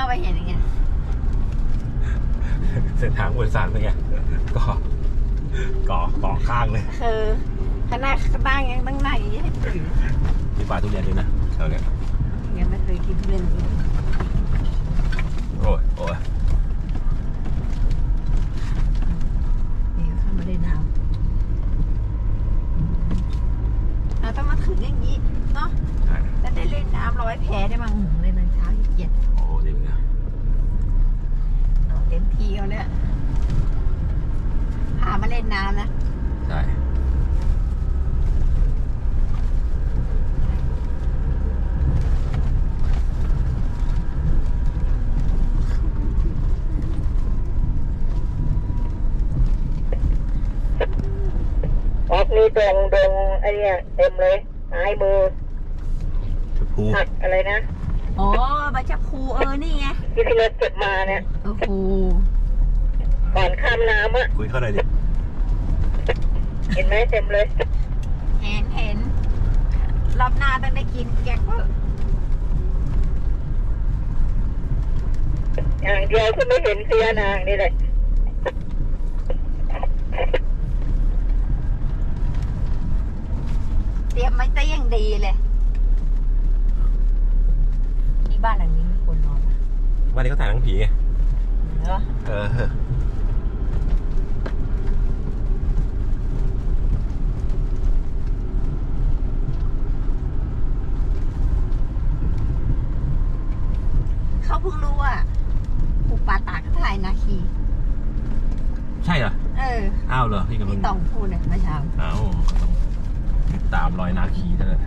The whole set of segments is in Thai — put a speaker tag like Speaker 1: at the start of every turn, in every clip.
Speaker 1: เข้าไปเห็นอย่างเงี้ย
Speaker 2: เส้นทางบริษัทเป็นไงก็ก่อก่อข้างเลย
Speaker 1: คือขนาดตั้งยังตั้งหน้าอย่างเงี้ย
Speaker 2: มีป่าทุเรียนด้วยนะแถวเนี้ย
Speaker 1: ยังไม่เคยกินทุเรียนจริง
Speaker 2: โอ้ยโอ้ย
Speaker 1: นี่เข้ามาได้น้ำเราต้องมาถึงอย่างนี้เนาะ
Speaker 2: ใช่
Speaker 1: แล้วได้เล่นน้ำร้อยแพได้มั้งเล่นตอนเช้าขี้เกียจ
Speaker 2: โอ้ดีเป็นไง
Speaker 1: เต็มที่เอาเนี่ยพามาเล่นน้ำนะ
Speaker 2: ใช่
Speaker 3: ออกนี่ดงดงไอ้ เนี่ยเต็มเลยซ้ายมือ
Speaker 2: ชมพู
Speaker 3: ผักอะไรนะ
Speaker 1: อ๋อใบชะพูเออนี่ไง
Speaker 3: ที่ที่เราเก็บมาเนี่ย
Speaker 1: โอ้โห
Speaker 3: ก่อนข้ามน้ำอะ
Speaker 2: คุยเข้าหน่อยดิ
Speaker 3: เห็นไหมเต็มเลย
Speaker 1: เห็นเห็นรอบหน้าต้องได้กินแกงเพิ่ม
Speaker 3: อย่างเดียวที่ไม่เห็นเสียนางนี่แหละ
Speaker 1: เตรียมไว้แต่ยังดีเลย นี่บ้านหลังนี้มีคนนอนนะ
Speaker 2: วันนี้เขาถ่ายหนังผีไง
Speaker 1: เหรอ
Speaker 2: เออ
Speaker 1: เขาเพิ่งรู้ว่าผูป่าตากก็ถ่ายนาคี
Speaker 2: ใช่เหรอ
Speaker 1: เออ
Speaker 2: อ้าวเหรอพี่กำลั
Speaker 1: ที่
Speaker 2: ง
Speaker 1: ต้องพูดเนี่ยเมื่อเช้า
Speaker 2: อ้าวก็ต้องติดตามรอยนาคีเท่านั้น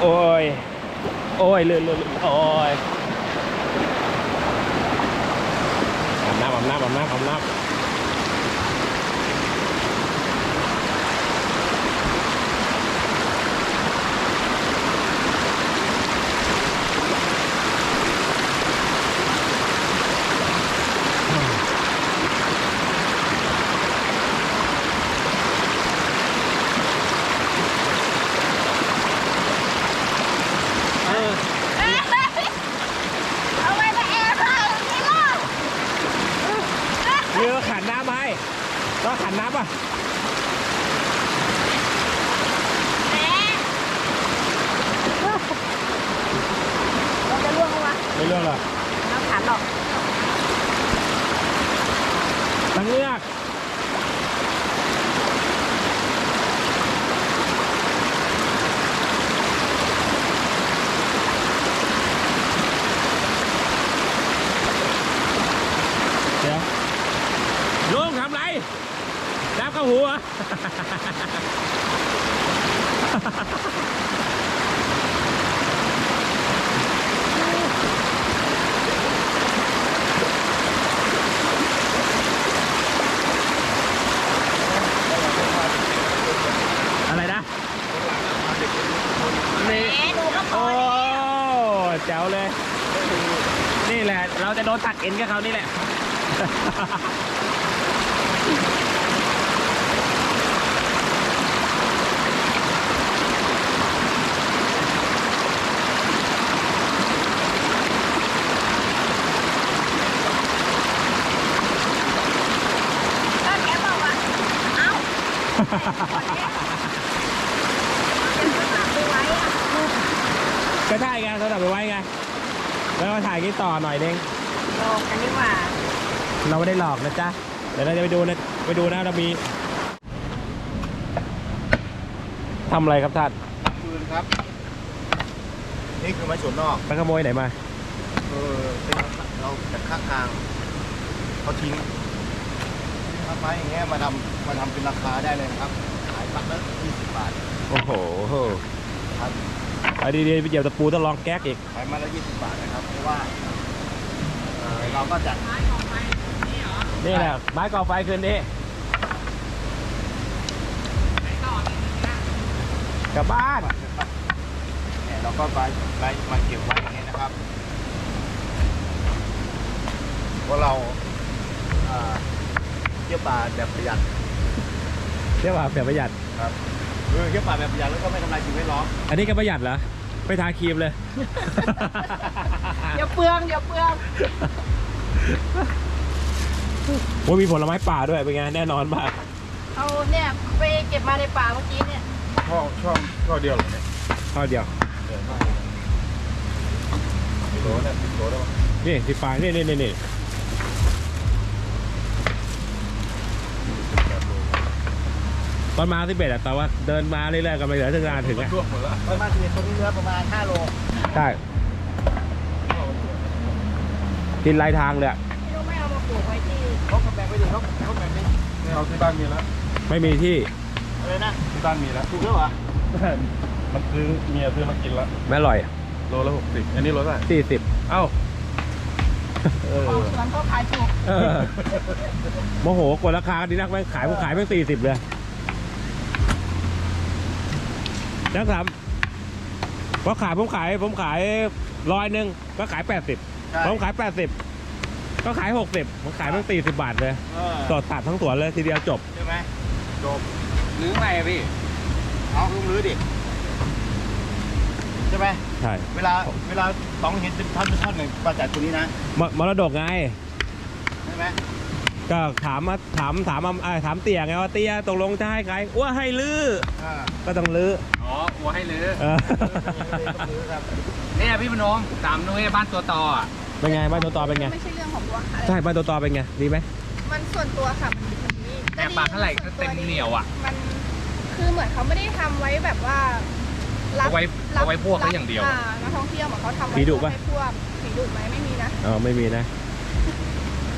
Speaker 2: โอ้ย โอ้ ยเลื่อนเลื่อนโอ้ยอาบน้ำอาบน้ำอาบน้ำอาบน้ำ เออ
Speaker 1: เอาไว้มาแอร์เปล่านี่ล่ะ
Speaker 2: เรือขันน้ำไหม ขันน้ำป่ะ
Speaker 1: แหมเราจะล่วงวะ
Speaker 2: ไม่เรื่องหรอก
Speaker 1: น้ำขันหรอก
Speaker 2: ตังเงือกเดี๋ยวลุงทำไรน้ำเข้าหัว อะไรนะ
Speaker 1: แหม
Speaker 2: นี่
Speaker 1: ดูก็พอ
Speaker 2: โอ้
Speaker 1: แล้ว
Speaker 2: แจ๋วเลย นี่แหละ เรา จะโดนตัดเอ็นกับเขานี่แหละ
Speaker 1: ก็แกบอกว่า เอ้าคนเนี้ยเป็นคนหลับไปไว้อะ
Speaker 2: ก็ใช่ไงเราดับไปไว้ไง แล้วมาถ่ายคลิปต่อหน่อยนึง
Speaker 1: โลกกันนี่หว่า
Speaker 2: เราไม่ได้หลอกนะจ๊ะ เดี๋ยวเราจะไปดูนะไปดูนะเรามีทำอะไรครับท่าน
Speaker 4: คืนครับ นี่คือไม้สวนนอก
Speaker 2: ไปขโมยไหนมา
Speaker 4: เออเป็นเราจากข้างทางเขาทิ้งครับไม้อย่างเงี้ยมาทำมาทำเป็นราคาได้เลยนะครับ ขายปักละ20บาท
Speaker 2: โอ้โห
Speaker 4: ครับ
Speaker 2: ไอ้ดีๆไปเหยียบตะปูต้องลองแก๊กอีก
Speaker 4: ขายมาละ20บาทนะครับ เพราะว่า เอ่อเราก็จัด
Speaker 2: นี่แหละไม้ก่อไฟคืนนี้กลับบ้าน
Speaker 4: เนี่ยเราก็ไปไปมาเก็บไว้อย่างเงี้ยนะครับเพราะเราอ่าเที่ยวป่าแบบประหยัด
Speaker 2: เรียกว่าแบบประหยัด
Speaker 4: ครับคือเที่ยวป่าแบบประหยัดแล้วก็ไม่ทำลายสิ่งแวดล้อม
Speaker 2: อันนี้ก็ประหยัดเหรอ ไปทาครีมเลย
Speaker 1: เดี๋ยวเปลืองเดี๋ยวเปลือง
Speaker 2: ว่ามีผลไม้ป่าด้วยเป็นไงแน่นอนมาก
Speaker 1: เอาเนี่ยไปเก็บมาในป่าเมื่อกี้เนี่ย
Speaker 4: ช่องช่องช่องเดียวเหรอเนี่ย
Speaker 2: ข้อเดียว
Speaker 4: กิโลเนี่ยสิบโลได้ปะ
Speaker 2: นี่สิฟางนี่นี่นี่นี่ ตอนมาสิเบ็ดอะแต่ว่าเดินมาเรื่อยๆกันไปเหลือถึงงานถึงอะ
Speaker 4: ช่วงหมดแล้วประมาณสิบตรงนี้เหลือประมาณห้าโล
Speaker 2: ใช่กินไรทางเลยอะ
Speaker 1: พี่ต้องไม่เอามาปลูกไว้ที่
Speaker 4: เขาแบ่งไปดิเขาเขาแบ่งไปเนี่ยเอาที่บ้านมีแล้ว
Speaker 2: ไม่มีที่
Speaker 4: อะไรนะที่บ้านมีแล้วถูกแล้วเหรอ
Speaker 5: มันซื้อเมียซื้อมากินแล้ว
Speaker 2: ไม่อร่อย
Speaker 5: โลละหกสิบอันนี้โลเท่าไหร่
Speaker 2: สี่สิบ
Speaker 5: เอ้าเออ
Speaker 1: ของสวนเขาขายถูก
Speaker 2: เออโมโหกดราคากันดีนักแม่งขายผมขายแม่งสี่สิบเลย นักถามพอขายผมขายผมขายร้อยหนึ่งก็ขายแปดสิบ
Speaker 4: ใช่
Speaker 2: ผมขายแปดสิบก็ขายหกสิบผมขายแม่งสี่สิบบาทเลย
Speaker 4: เออ
Speaker 2: ต่อตัดทั้งสวนเลยทีเดียวจบ
Speaker 4: ใช่ไหมจบ
Speaker 5: หรือไงอะพี่
Speaker 4: เอาลุงรื้อดิ ใช่ไหม
Speaker 2: ใช่
Speaker 4: เวลาเวลาสองเห็นเป็นท่อนเป็นท่อนหนึ่งมาจากตัวนี้นะ
Speaker 2: มมรดกไง
Speaker 4: ใช่ไหม
Speaker 2: ก็ถามมาถามถามอ่าถามเตี่ยไงว่าเตี่ยตกลงจะให้ใครว่าให้ลือ้อ
Speaker 4: อ่า
Speaker 2: ก็ต้องลือ้อ
Speaker 5: อ๋ออัวให้ลือ
Speaker 2: เออ
Speaker 4: ต้องรื้อครับ
Speaker 5: เนี่ยพี่พนมตามนุ้ยบ้านตัวต่ออะ
Speaker 2: เป็นไงบ้านตัวต่อเป็นไง
Speaker 1: ไม่ใช่เรื่องของวัวอะไร
Speaker 2: ใช่บ้านตัวต่อเป็นไงดีไหม
Speaker 1: มันส่วนตัวค่ะมันอยู่ตรงนี้
Speaker 5: แต่ปากเท่าไหร่ก็เต็มเหนียวอะ
Speaker 1: มันคือเหมือนเขาไม่ได้ทำไว้แบบว่ารับ
Speaker 5: เอาไว้
Speaker 1: รับ
Speaker 5: เอาไว้พวกเขาอย่างเดียว
Speaker 1: นักท่องเที่ยวเหมือนเขาทำไว้
Speaker 2: ผีดุปะ
Speaker 1: ให้พวกผีดุไหมไม่มีนะ
Speaker 2: อ๋อไม่มีนะ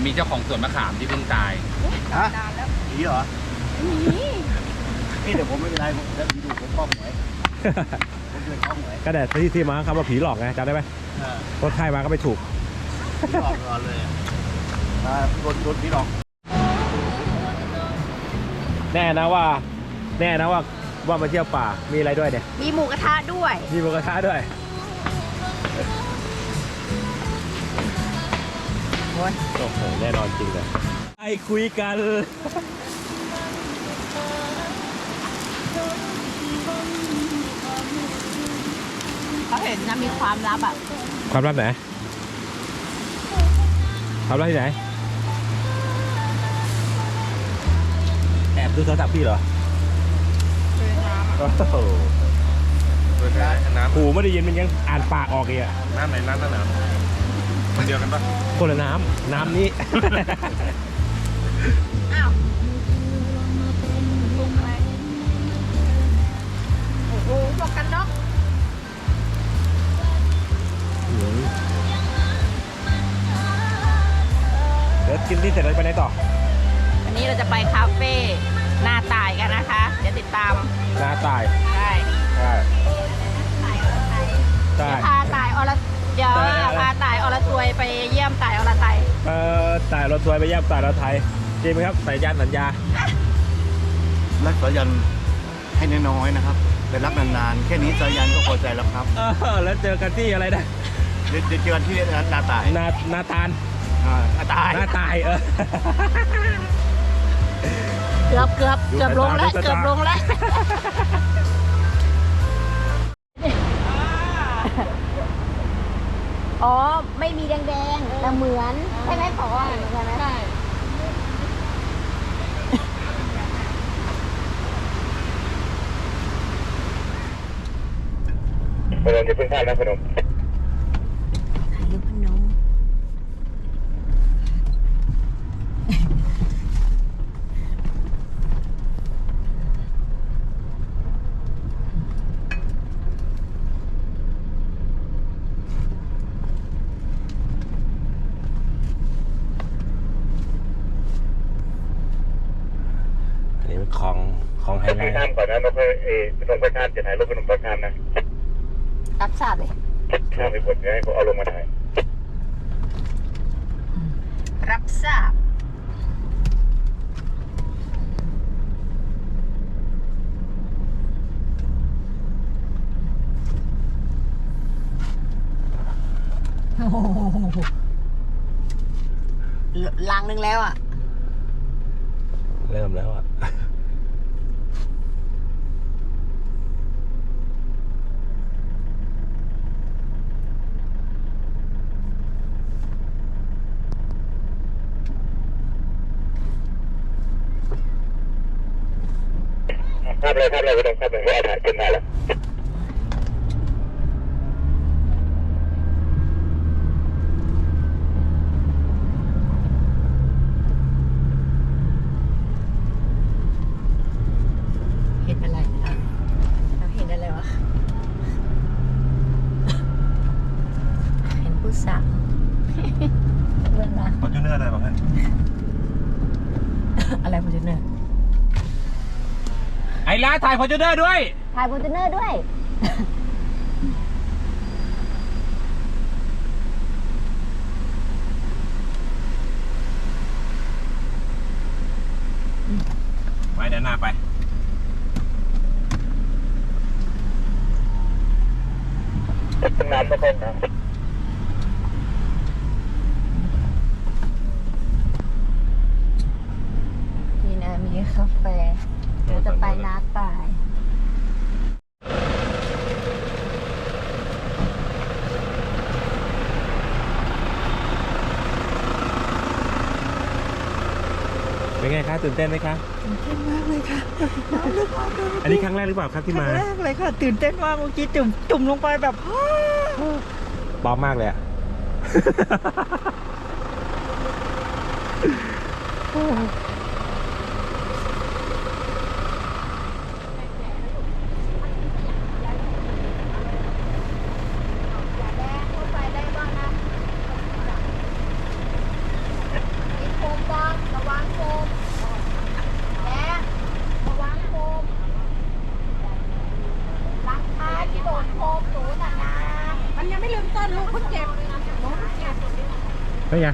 Speaker 5: จะมีเจ้าของสวนมะขามที่เพิ่งตาย
Speaker 1: โอ๊ยนานแล้ว
Speaker 4: ผีเหรอ
Speaker 1: ไม่มี
Speaker 4: นี่เดี๋ยวผมไม่เป็นไรผมจะผีดูผมป้องหวยผมเคยป้องหวย
Speaker 2: ก็แต่ที่ที่มาคำว่าผีหลอกไงจำได้ไหม
Speaker 4: เออ
Speaker 2: คนไข้มาก็ไปถูก
Speaker 4: ผีหลอกก่อนเลยอะอ่าโดนโดนผีหลอก
Speaker 2: แน่นะว่า แน่นะว่าว่ามาเที่ยวป่ามีอะไรด้วยเนี่ย
Speaker 1: มีหมูกระทะด้วย
Speaker 2: มีหมูกระทะด้วย โอ้โหแน่นอนจริงเลยไอคุยกัน
Speaker 1: เขาเห็นนะมีความลับอะ
Speaker 2: ความลับไหนความลับที่ไหน แอบดูโทรศัพท์พี่เหรอโอ้โห
Speaker 5: เปิดได้น้
Speaker 2: หูไม่ได้ยินมันยังอ่านปากออกอีกอะำ
Speaker 5: น้ำไหนน้ำนั่นน้ำคนเดียวกันปะ
Speaker 2: คนละน้ำน้ำนี้
Speaker 1: ว
Speaker 2: ยไป
Speaker 1: เยี่ยม
Speaker 2: ตาย
Speaker 1: อร
Speaker 2: ไท
Speaker 1: ย
Speaker 2: เอ่อตายรถสวยไปเยี่ยมตายรถไทยจริงไหมครับสัญญาณสัญญา
Speaker 4: รักสายันให้น้อยๆนะครับแต่รักนานๆ แค่นี้สายันก็พอใจแล้วครับ
Speaker 2: เออแล้วเจอกันที่อะไรนะ
Speaker 4: เดี๋ยวเดี๋ยวเจอกันที่นาตาย
Speaker 2: นานาตาน
Speaker 4: อ่านาตาย
Speaker 2: นาตายเออ
Speaker 1: เกือบเกือบ
Speaker 2: ดู
Speaker 1: เกือบลงแล้ว
Speaker 2: สายตา
Speaker 1: เกือบลงแล้ว Depois vai lá para เลย
Speaker 3: ข้ามไปบนเดี๋ยวให้เขาเอาลงมาถ่าย
Speaker 1: รับทราบโลังนึงแล้วอะ
Speaker 2: เริ่มแล้วอะ
Speaker 3: ภาพเลยภาพเลยไม่ต้องภาพเลยว่าถ่ายขึ้นมาแล้ว
Speaker 1: เห็นอะไรอะเราเห็นอะไรวะ เห็นผู้สาวเพื่อนรัก
Speaker 4: ฟอร์จูเนอร์อะไรบ้างฮะ
Speaker 1: อะไรฟอร์จูเนอร์
Speaker 2: ไอ้ร้านถ่ายฟอร์จูเนอร์ด้วย
Speaker 1: ถ่ายฟอร์จูเนอร์ด้วย
Speaker 2: ไปเดินหน้าไป
Speaker 3: น้ำไม่คงนะ
Speaker 1: นี่นะมีคาเฟ่ เราจะไปนาตาย
Speaker 2: เป็นไงคะตื่นเต้นไหมคะ
Speaker 6: ตื่นเต้นมากเลยค่ะน้ำลึกมากเลย
Speaker 2: อันนี้ครั้งแรกหรือเปล่าครับที่
Speaker 6: ครั้
Speaker 2: มา
Speaker 6: งแรกเลยค่ะ ตื่นเต้นมากเมื่อกี้จุ่มจุ่มลงไปแบบ
Speaker 2: ปลอมมากเลยอะ
Speaker 1: อย่าแดงเข้าไปได้บ้างนะมีโฟมบ้างระวังโฟมแดงระวังโฟมรักคาที่โดนโฟ มหนูน่ะนะ
Speaker 6: มันยังไม่ลืมต้นลูกเพิ่งเก็บ
Speaker 2: เฮ้ยไง